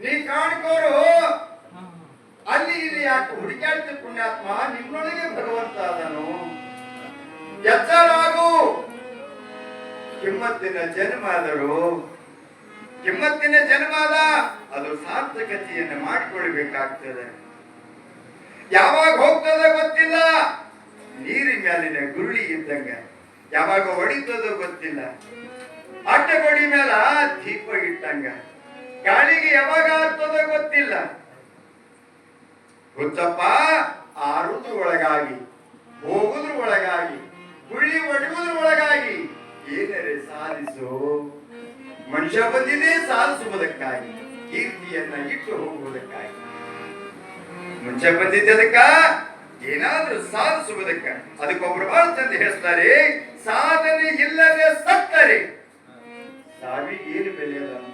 ನೀ ಕಾಣ್ಕೋರು, ಅಲ್ಲಿ ಇಲ್ಲಿ ಯಾಕೆ ಹುಡುಕಾಡ್ತಿ ಪುಣ್ಯಾತ್ಮ? ನಿನ್ನೊಳಗೆ ಭಗವಂತ ಅದನು. ಎಚ್ಚರಾಗು. ಕಿಮ್ಮತ್ತಿನ ಜನ್ಮಾದಳು ಕಿಮ್ಮತ್ತಿನ ಜನ್ಮ ಅದ ಅದು ಸಾರ್ಥಕತೆಯನ್ನು ಮಾಡಿಕೊಳ್ಬೇಕಾಗ್ತದೆ. ಯಾವಾಗ ಹೋಗ್ತದೆ ಗೊತ್ತಿಲ್ಲ. ನೀರಿನ ಮೇಲಿನ ಗುರುಳಿ ಇದ್ದಂಗ. ಯಾವಾಗ ಹೊಡಿತದೋ ಗೊತ್ತಿಲ್ಲ. ಅಡ್ಡಗೋಡಿ ಮೇಲ ದೀಪ ಇಟ್ಟಂಗ. ಗಾಳಿಗೆ ಯಾವಾಗ ಆಗ್ತದ ಗೊತ್ತಿಲ್ಲ. ಹುಚ್ಚಪ್ಪ, ಆರುದ್ರ ಒಳಗಾಗಿ, ಹೋಗುದ್ರ ಒಳಗಾಗಿ, ಗುಳ್ಳಿ ಒಡಗುದ್ರ ಒಳಗಾಗಿ ಏನರೆ ಸಾಧಿಸು? ಮನುಷ್ಯ ಬಂದಿದೆ, ಸಾಧಿಸುವುದಕ್ಕಾಗಿ, ಕೀರ್ತಿಯನ್ನ ಇಟ್ಟು ಹೋಗುವುದಕ್ಕಾಗಿ. ಮುಂಚೆ ಬಂದಿದ್ದಕ್ಕ ಏನಾದ್ರೂ ಸಾಧಿಸುವುದಕ್ಕ. ಅದಕ್ಕೊಬ್ರು ಬಹಳ ಚಂದ ಹೇಳ್ತಾರೆ, ಸಾಧನೆ ಇಲ್ಲದೆ ಸತ್ತರೆ. ಸಾವಿಗೆ ಏನು ಬೆಲೆ ಅದ ಅಂತ